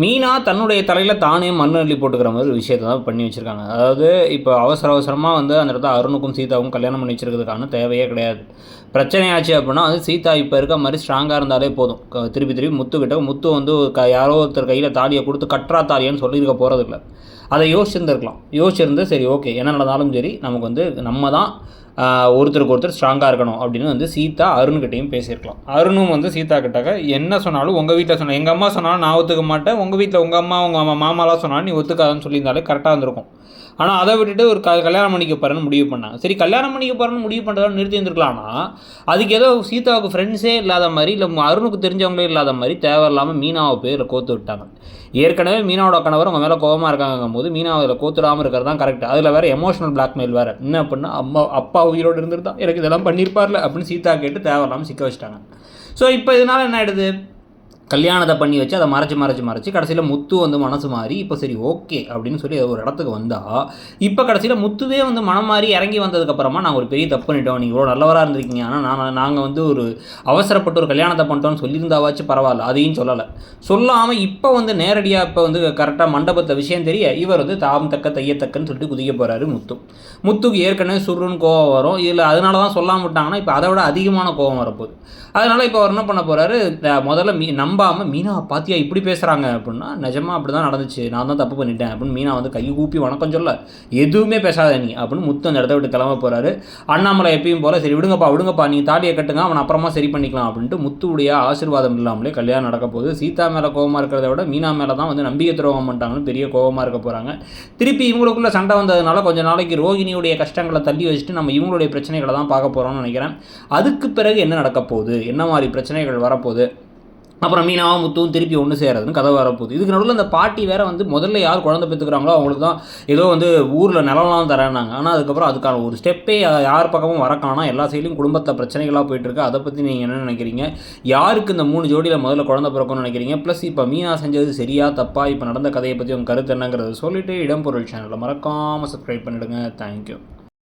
மீனா தன்னுடைய தலையில் தானே மண் அள்ளி போட்டுக்கிற மாதிரி ஒரு விஷயத்தை தான் பண்ணி வச்சுருக்காங்க. அதாவது இப்போ அவசர அவசரமாக வந்து அந்த இடத்துல அருணுக்கும் சீதாவுக்கும் கல்யாணம் பண்ணி வச்சிருக்கிறதுக்கான தேவையே கிடையாது. பிரச்சனையாச்சு அப்படின்னா அது சீதா இப்போ இருக்க மாதிரி ஸ்ட்ராங்காக இருந்தாலே போதும். திருப்பி திருப்பி முத்துக்கிட்ட முத்து வந்து ஒரு க யாரோ ஒருத்தர் கையில் தாலியை கொடுத்து கற்றா தாலியான்னு சொல்லியிருக்க போகிறதில்ல அதை யோசிச்சிருந்துருக்கலாம். யோசிச்சிருந்து சரி ஓகே என்ன நடந்தாலும் சரி நமக்கு வந்து நம்ம தான் ஒருத்தருக்கு ஒருத்தர் ஸ்ட்ராங்காக இருக்கணும் அப்படின்னு வந்து சீதா அருண்கிட்டையும் பேசியிருக்கலாம். அருணும் வந்து சீதா கிட்டக்க என்ன சொன்னாலும் உங்கள் வீட்டில் சொன்ன எங்கள் அம்மா சொன்னாலும் நான் ஒத்துக்க மாட்டேன். உங்கள் வீட்டில் உங்கள் அம்மா உங்கள் அம்மா மாமாலாம் சொன்னாலும் நீ ஒத்துக்காதன்னு சொல்லியிருந்தாலே கரெக்டாக இருந்திருக்கும். ஆனால் அதை விட்டுட்டு ஒரு க கல்யாணம் பண்ணிக்க போகிறேன்னு முடிவு பண்ணாங்க சரி கல்யாணம் பண்ணிக்க போகிறேன்னு முடிவு பண்ணுறதா நிறுத்தி இருந்திருக்கலாம்னா அதுக்கு ஏதோ சீதாவுக்கு ஃப்ரெண்ட்ஸே இல்லாத மாதிரி இல்லை அருணுக்கு தெரிஞ்சவங்களே இல்லாத மாதிரி தேவையில்லாமல் மீனாவை பேரில் கோத்து விட்டாங்க. ஏற்கனவே மீனாவோட கணவர் உங்கள் மேலே கோவமாக இருக்காங்கும் போது மீனாவை கோத்துடாமல் இருக்கிறது தான் கரெக்ட் அதில் வேறு எமோஷனல் பிளாக்மெயில் வேறு. என்ன அப்படின்னா அம்மா அப்பா உயிரோடு இருந்திருந்தா எனக்கு இதெல்லாம் பண்ணியிருப்பார்ல அப்படின்னு சீதா கேட்டு தேவையில்லாமல் சிக்க வச்சிட்டாங்க. ஸோ இப்போ இதனால் என்ன ஆயிடுது? கல்யாணத்தை பண்ணி வச்சு அதை மறைச்சி மறைச்சி மறைச்சு கடைசியில் முத்து வந்து மனசு மாறி இப்போ சரி ஓகே அப்படின்னு சொல்லி ஒரு இடத்துக்கு வந்தால் இப்போ கடைசியில் முத்துவே வந்து மனம் மாறி இறங்கி வந்ததுக்கப்புறமா நாங்கள் ஒரு பெரிய தப்பு பண்ணிட்டோம். நீங்கள் இவ்வளோ நல்லவராக இருந்திருக்கீங்க. ஆனால் நான் நாங்கள் வந்து ஒரு அவசரப்பட்டு ஒரு கல்யாணத்தை பண்ணிட்டோம்னு சொல்லியிருந்தாவாச்சும் பரவாயில்ல. அதையும் சொல்லலை. சொல்லாமல் இப்போ வந்து நேரடியாக இப்போ வந்து கரெக்டாக மண்டபத்தை விஷயம் தெரிய இவர் வந்து தாம் தக்க தையத்தக்கன்னு சொல்லிட்டு குதிக்க போகிறாரு முத்து. முத்துக்கு ஏற்கனவே சுருன்னு கோவம் வரும். இதில் அதனால தான் சொல்லாமல் விட்டாங்கன்னா இப்போ அதை விட அதிகமான கோவம் வரப்போகுது. அதனால் இப்போ அவர் என்ன பண்ண போகிறாரு முதல்ல மீ நம்பாமல் மீனா பாத்தியா இப்படி பேசுகிறாங்க அப்படின்னா நிஜமாக அப்படி தான் நடந்துச்சு. நான் தான் தப்பு பண்ணிட்டேன். அப்படின்னு மீனா வந்து கை கூப்பி வணக்கம் சொல்ல எதுவுமே பேசாத நீ. அப்படின்னு முத்து அந்த இடத்த விட்டு கிளம்ப போகிறாரு அண்ணாமலை எப்பயும் போல சரி விடுங்கப்பா விடுங்கப்பா. நீ தாலியை கட்டுங்க அவன் அப்புறமா சரி பண்ணிக்கலாம். அப்படின்ட்டு முத்துவுடைய ஆசீர்வாதம் இல்லாமலே கல்யாணம் நடக்க போகுது. சீதா மேலே கோவமாக இருக்கிறத விட மீனா மேலே தான் வந்து நம்பிக்கை துரோகம் பண்ணிட்டாங்கன்னு பெரிய கோபமாக இருக்க போகிறாங்க திருப்பி இவங்களுக்குள்ள சண்டை வந்ததுனால கொஞ்சம் நாளைக்கு ரோகிணியுடைய கஷ்டங்களை தள்ளி வச்சுட்டு நம்ம இவங்களுடைய பிரச்சனைகளை தான் பார்க்க போகிறோம்னு நினைக்கிறேன். அதுக்கு பிறகு என்ன நடக்க போகுது? என்ன மாதிரி பிரச்சனைகள் வரப்போகுது? அப்புறம் மீனாவும் முத்துவும் திருப்பி ஒன்று சேரதுன்னு கதை வரப்போகுது. இதுக்கு நடுவில் அந்த பாட்டி வேறு வந்து முதல்ல யார் குழந்தை பெற்றுக்கிறாங்களோ அவங்களுக்கு தான் ஏதோ வந்து ஊரில் நிலம்லாம் தரேன்னாங்க. ஆனால் அதுக்கப்புறம் அதுக்கான ஒரு ஸ்டெப்பே யார் பக்கமும் வரக்கானா எல்லா சைட்லையும் குடும்பத்தை பிரச்சனைகளாக போயிட்டுருக்கு. அதை பற்றி நீங்கள் என்ன நினைக்கிறீங்க? யாருக்கு இந்த மூணு ஜோடியில் முதல்ல குழந்தை பிறக்கும்னு நினைக்கிறீங்க? ப்ளஸ் இப்போ மீனா செஞ்சது சரியா தப்பா? இப்போ நடந்த கதையை பற்றி உங்கள் கருத்து என்னங்கிறத சொல்லிவிட்டு இடம்பொருள் சேனலில் மறக்காமல் சப்ஸ்கிரைப் பண்ணிவிடுங்க தேங்க்யூ